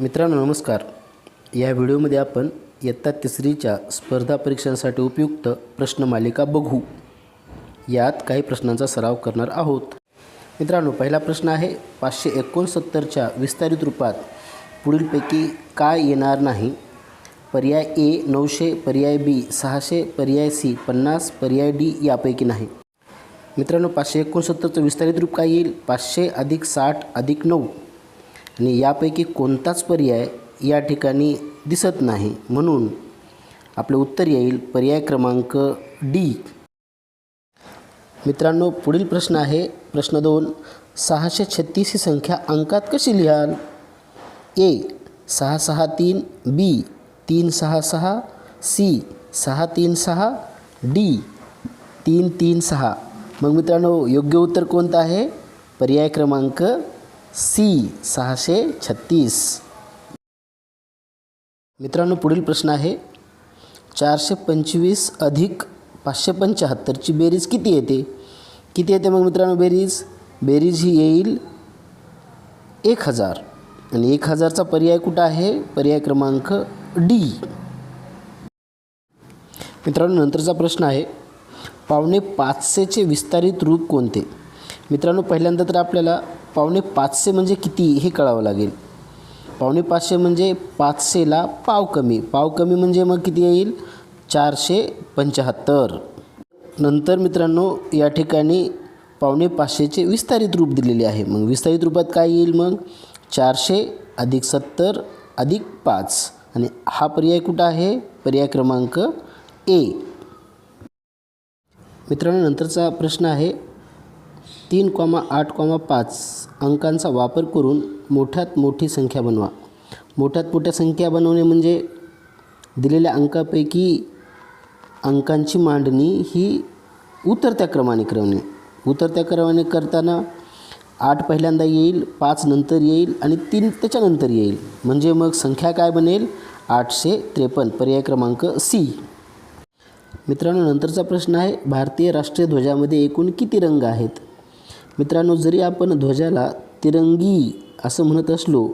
मित्रांनो नमस्कार. या व्हिडिओमध्ये आपण इयत्ता तिसरीच्या स्पर्धा परीक्षांसाठी उपयुक्त प्रश्नमालिका बघू. यात काही प्रश्नांचा सराव करणार आहोत. मित्रांनो पहिला प्रश्न आहे पाचशे एकोणसत्तरच्या विस्तारित रूपात पुढीलपैकी काय येणार नाही? पर्याय ए नऊशे पर्याय बी सहाशे पर्याय सी पन्नास पर्याय डी यापैकी नाही. मित्रांनो पाचशे एकोणसत्तरचं विस्तारित रूप काय येईल? पाचशे अधिक साठ अधिक नऊ. आणि यापैकी कोणताच पर्याय या ठिकाणी दिसत नाही. म्हणून आपले उत्तर येईल पर्याय क्रमांक डी मित्रांनो पुढील प्रश्न आहे. प्रश्न दोन सहाशे छत्तीस ही संख्या अंकात कशी लिहाल? ए सहा सहा तीन बी तीन सहा सहा सी सहा तीन सहा डी तीन तीन सहा. मग मित्रांनो योग्य उत्तर कोणतं आहे? पर्याय क्रमांक सी सहाशे छत्तीस. मित्रांनो पुढील प्रश्न आहे चारशे पंचवीस अधिक पाचशे पंच्याहत्तरची बेरीज किती येते? किती येते मग मित्रांनो बेरीज? बेरीज ही येईल एक हजार. आणि एक हजारचा पर्याय कुठं आहे? पर्याय क्रमांक डी. मित्रांनो नंतरचा प्रश्न आहे पावणे पाचशेचे विस्तारित रूप कोणते? मित्रांनो पहिल्यांदा तर आपल्याला पावणे पाचशे म्हणजे किती हे कळावं लागेल. पावणे पाचशे म्हणजे पाचशेला पाव कमी. पाव कमी म्हणजे मग किती येईल? चारशे पंच्याहत्तर. नंतर मित्रांनो या ठिकाणी पावणे पाचशेचे विस्तारित रूप दिलेले आहे. मग विस्तारित रूपात काय येईल मग? चारशे अधिक सत्तर अधिक पाच. आणि हा पर्याय कुठं आहे? पर्याय क्रमांक ए. मित्रांनो नंतरचा प्रश्न आहे तीन कॉमा आठ कॉमा पाच अंकांचा वापर करून मोठ्यात मोठी संख्या बनवा. मोठ्यात मोठ्या संख्या बनवणे म्हणजे दिलेल्या अंकापैकी अंकांची मांडणी ही उतरत्या क्रमाने करणे. उतरत्या क्रमाने करताना आठ पहिल्यांदा येईल पाच नंतर येईल आणि तीन त्याच्यानंतर येईल. म्हणजे मग संख्या काय बनेल? आठशे त्रेपन्न. पर्याय क्रमांक सी. मित्रांनो नंतरचा प्रश्न आहे भारतीय राष्ट्रीय ध्वजामध्ये एकूण किती रंग आहेत? मित्रांनो जरी आपण ध्वजाला तिरंगी असं म्हणत असलो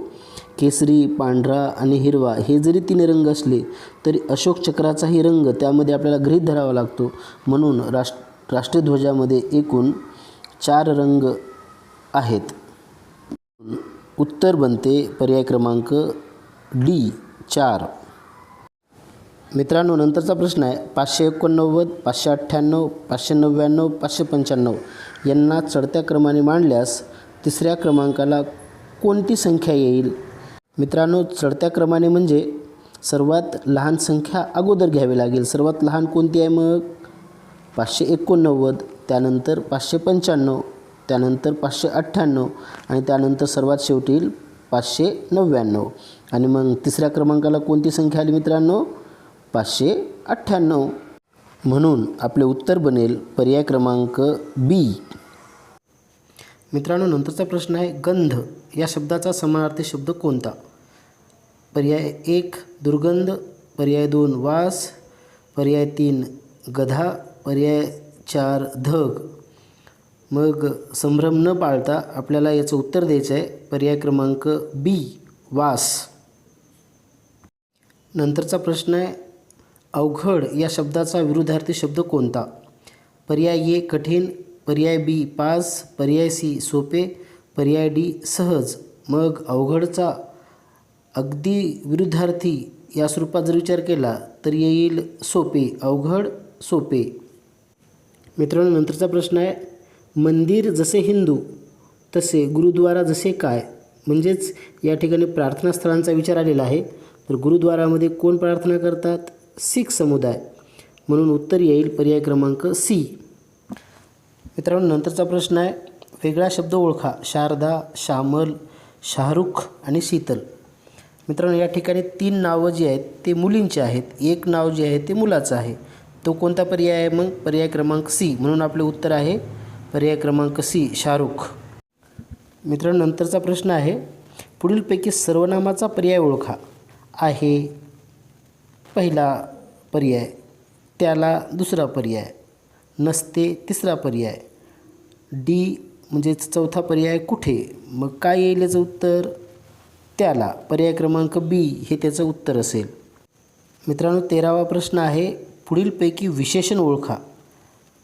केसरी पांढरा आणि हिरवा हे जरी तीन रंग असले तरी अशोक चक्राचाही रंग त्यामध्ये आपल्याला गृहीत धरावा लागतो. म्हणून राष्ट्र राष्ट्रध्वजामध्ये एकूण चार रंग आहेत. उत्तर बनते पर्याय क्रमांक डी चार. मित्रांनो नंतरचा प्रश्न आहे पाचशे एकोणनव्वद पाचशे अठ्ठ्याण्णव पाचशे नव्याण्णव पाचशे पंच्याण्णव. यांना चढत्या क्रमाने मांडल्यास तिसऱ्या क्रमांकाला कोणती संख्या येईल? मित्रांनो चढत्या क्रमाने म्हणजे सर्वात लहान संख्या अगोदर घ्यावी लागेल. सर्वात लहान कोणती आहे मग? पाचशे एकोणनव्वद त्यानंतर पाचशे पंच्याण्णव त्यानंतर पाचशे अठ्ठ्याण्णव आणि त्यानंतर सर्वात शेवटी येईल पाचशे नव्याण्णव. आणि मग तिसऱ्या क्रमांकाला कोणती संख्या आली मित्रांनो? पाचशे अठ्ठ्याण्णव. म्हणून आपले उत्तर बनेल पर्याय क्रमांक बी मित्रांनो नंतरचा प्रश्न आहे गंध. या शब्दाचा समानार्थी शब्द कोणता? पर्याय एक दुर्गंध. पर्याय दोन वास. पर्याय तीन गधा. पर्याय चार धग. मग संभ्रम न पाळता आपल्याला याचं उत्तर द्यायचं आहे पर्याय क्रमांक बी वास. नंतरचा प्रश्न आहे अवघड या शब्दाचा विरुद्धार्थी शब्द कोणता? पर्याय ए कठीण पर्याय बी पास पर्याय सी सोपे पर्याय डी सहज. मग अवघडचा अगदी विरुद्धार्थी या स्वरूपात जर विचार केला तर येईल सोपे अवघड सोपे. मित्रांनो नंतरचा प्रश्न आहे मंदिर जसे हिंदू तसे गुरुद्वारा जसे काय? म्हणजेच या ठिकाणी प्रार्थनास्थळांचा विचार आलेला आहे. तर गुरुद्वारामध्ये कोण प्रार्थना करतात? सिख समुदाय. म्हणून उत्तर येईल पर्याय क्रमांक सी मित्रांनो नंतरचा प्रश्न आहे. वेगळा शब्द ओळखा. शारदा श्यामल शाहरुख आणि शीतल. मित्रांनो या ठिकाणी तीन नावं जी आहेत ते मुलींचे आहेत. एक नाव जे आहे ते मुलाचं आहे. तो कोणता पर्याय आहे मग? पर्याय क्रमांक सी म्हणून आपले उत्तर आहे पर्याय क्रमांक सी शाहरुख. मित्रांनो नंतरचा प्रश्न आहे. पुढीलपैकी सर्वनामाचा पर्याय ओळखा. आहे पहिला पर्याय त्याला दुसरा पर्याय नसते तिसरा पर्याय. डी म्हणजेच चौथा पर्याय कुठे? मग काय येईल याचं उत्तर? त्याला पर्याय क्रमांक बी हे त्याचं उत्तर असेल. मित्रांनो तेरावा प्रश्न आहे पुढीलपैकी विशेषण ओळखा.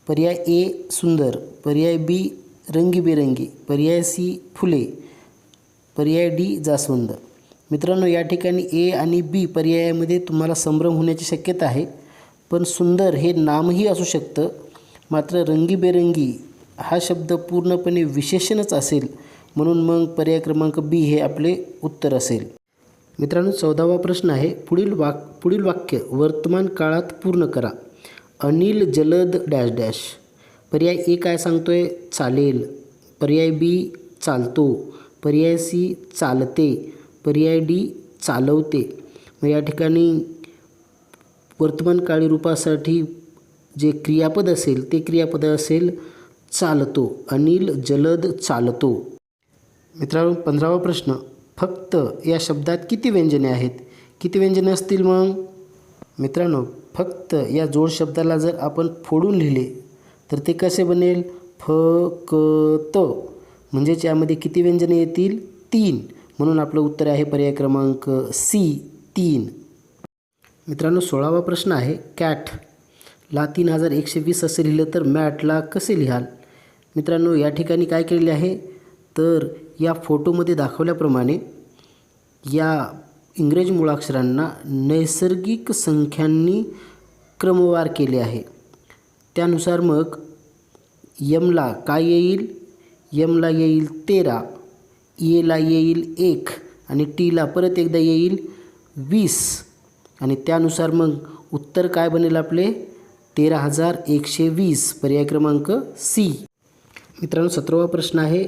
पर्याय ए सुंदर पर्याय बी रंगीबेरंगी पर्याय सी फुले पर्याय डी जास्वंद. मित्रांनो या ठिकाणी ए आणि बी पर्यायामध्ये तुम्हाला संभ्रम होण्याची शक्यता आहे. पण सुंदर हे नामही असू शकतं. मात्र रंगीबेरंगी हा शब्द पूर्णपणे विशेषणच असेल. म्हणून मग पर्याय क्रमांक बी हे आपले उत्तर असेल. मित्रांनो चौदावा प्रश्न आहे. पुढील वाक पुढील वाक्य वर्तमान काळात पूर्ण करा. अनिल जलद डॅश डॅश. पर्याय ए काय सांगतो आहे चालेल. पर्याय बी चालतो. पर्याय सी चालते. पर्याय डी चालवते. मग या ठिकाणी वर्तमानकाळी रूपासाठी जे क्रियापद असेल ते क्रियापद असेल चालतो अनिल जलद चालतो. मित्रांनो पंधरावा प्रश्न फक्त या शब्दात किती व्यंजने आहेत? किती व्यंजने असतील मग? मित्रांनो फक्त या जोड शब्दाला जर आपण फोडून लिहिले तर ते कसे बनेल? फ क त. म्हणजेच यामध्ये किती व्यंजने येतील? तीन. म्हणून आपलं उत्तर आहे पर्याय क्रमांक सी तीन. मित्रांनो सोळावा प्रश्न आहे कॅट. ला तीन हजार एकशे वीस असं लिहिलं तर मॅटला कसे लिहाल? मित्रांनो या ठिकाणी काय केलेले आहे? तर या फोटोमध्ये दाखवल्याप्रमाणे या इंग्रज मुळाक्षरांना नैसर्गिक संख्यांनी क्रमवार केले आहे. त्यानुसार मग यमला काय येईल? यमला येईल तेरा. येला येईल एक आणि टीला परत एकदा येईल वीस. आणि त्यानुसार मग उत्तर काय बनेल आपले? तेरा हजार एकशे वीस. पर्याय क्रमांक सी मित्रांनो सतरावा प्रश्न आहे.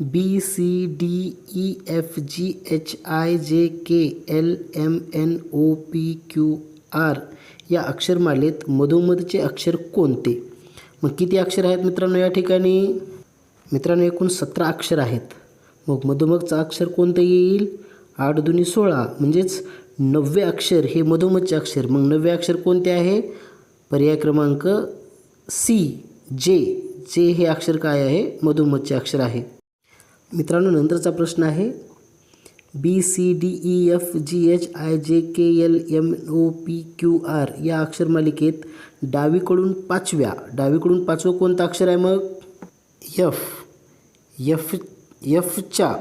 B C D E F G H I J K L M N O P Q R या अक्षरमालेत मधोमधचे अक्षर कोणते? मग किती अक्षर आहेत मित्रांनो या ठिकाणी? मित्रांनो एकूण सतरा अक्षर आहेत. मग मधोमधचं अक्षर कोणतं येईल? आठ दुनी सोळा. म्हणजेच नववे अक्षर हे मधोमधचे अक्षर. मग नववे अक्षर कोणते आहे? पर्याय क्रमांक सी जे. जे हे अक्षर काय आहे? मधोमधचे अक्षर आहे. मित्रांनो नंतरचा प्रश्न आहे. B C D E F G H I J K L M O P Q R या अक्षरमालिकेत डावीकडून पाचव्या. डावीकडून पाचवं कोणतं अक्षर आहे मग? यफ यफ यफच्या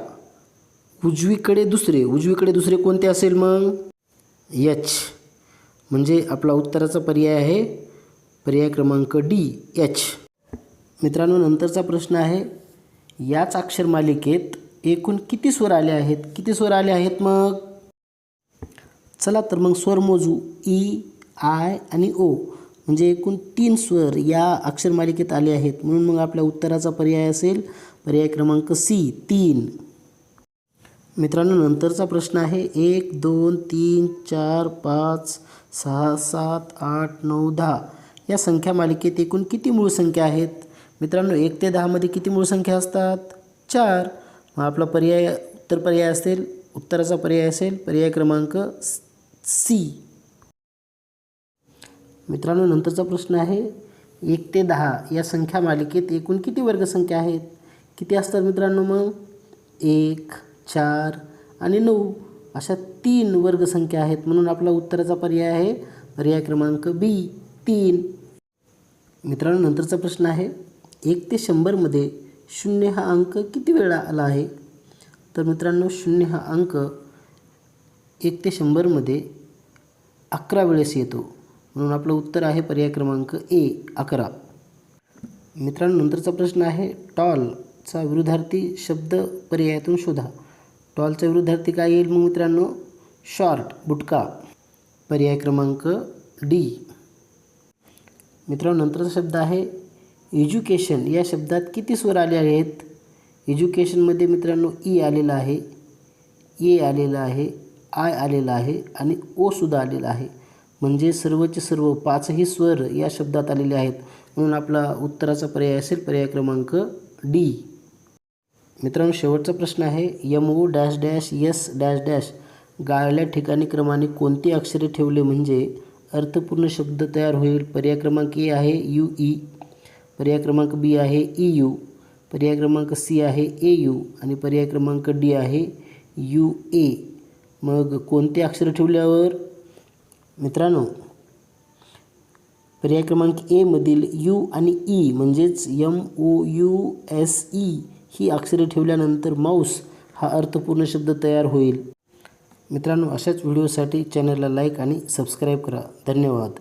उजवीकडे दुसरे उजवीकडे दुसरे कोणते असेल मग? एच म्हणजे आपला उत्तराचा पर्याय आहे पर्याय क्रमांक डी एच मित्रांनो नंतरचा प्रश्न आहे याच अक्षरमालिकेत एकूण किती स्वर आले आहेत? किती स्वर आले आहेत मग? चला तर मग स्वर मोजू. E, ई आय आणि ओ म्हणजे एकूण तीन स्वर या अक्षरमालिकेत आले आहेत. म्हणून मग आपल्या उत्तराचा पर्याय असेल पर्याय क्रमांक सी तीन. मित्रांनो नंतरचा प्रश्न आहे. एक दोन तीन चार पाच सहा सात आठ नऊ दहा. या संख्या मालिकेत एकूण किती मूळ संख्या आहेत? मित्रांनो एक ते दहामध्ये किती मूळ संख्या असतात? चार. मग आपला पर्याय उत्तर पर्याय असेल उत्तराचा पर्याय असेल पर्याय क्रमांक सी. मित्रांनो नंतरचा प्रश्न आहे एक ते दहा या संख्या मालिकेत एकूण किती वर्गसंख्या आहेत? किती असतात मित्रांनो मग? एक चार आणि नऊ. अशा तीन वर्गसंख्या आहेत म्हणून आपला उत्तराचा पर्याय आहे पर्याय क्रमांक बी तीन. मित्रांनो नंतरचा प्रश्न आहे एक ते शंभरमध्ये शून्य हा अंक किती वेळा आला आहे? तर मित्रांनो शून्य हा अंक एक ते शंभरमध्ये अकरा वेळेस येतो. म्हणून आपलं उत्तर आहे पर्याय क्रमांक ए अकरा. मित्रांनो नंतरचा प्रश्न आहे टॉलचा विरुद्धार्थी शब्द पर्यायातून शोधा. टॉलचा विरुद्धार्थी काय येईल मग मित्रांनो? शॉर्ट बुटका. पर्याय क्रमांक डी. मित्रांनो नंतरचा शब्द आहे एज्युकेशन. या शब्दात किती स्वर आले आहेत? एज्युकेशनमध्ये मित्रांनो ई आलेला आहे ए आलेला आहे आय आलेला आहे आणि ओसुद्धा आलेला आहे. म्हणजे सर्वचे सर्व पाचही स्वर या शब्दात आलेले आहेत. म्हणून आपला उत्तराचा पर्याय असेल पर्याय क्रमांक डी. मित्रांनो शेवटचा प्रश्न आहे. M O dash dash S dash dash गाळल्या ठिकाणी क्रमाने कोणती अक्षरे ठेवले म्हणजे अर्थपूर्ण शब्द तयार होईल? पर्याय क्रमांक ए आहे यू ई. पर्याय क्रमांक बी आहे ई यू. पर्याय क्रमांक सी आहे ए यू. आणि पर्याय क्रमांक डी आहे यू ए. मग कोणते अक्षर ठेवल्यावर? मित्रांनो पर्याय क्रमांक एमधील यू आणि ई म्हणजेच M O U S E ही अक्षरे ठेवल्यानंतर माऊस हा अर्थपूर्ण शब्द तयार होईल. मित्रांनो अशाच व्हिडिओसाठी चॅनलला लाईक आणि सबस्क्राईब करा. धन्यवाद.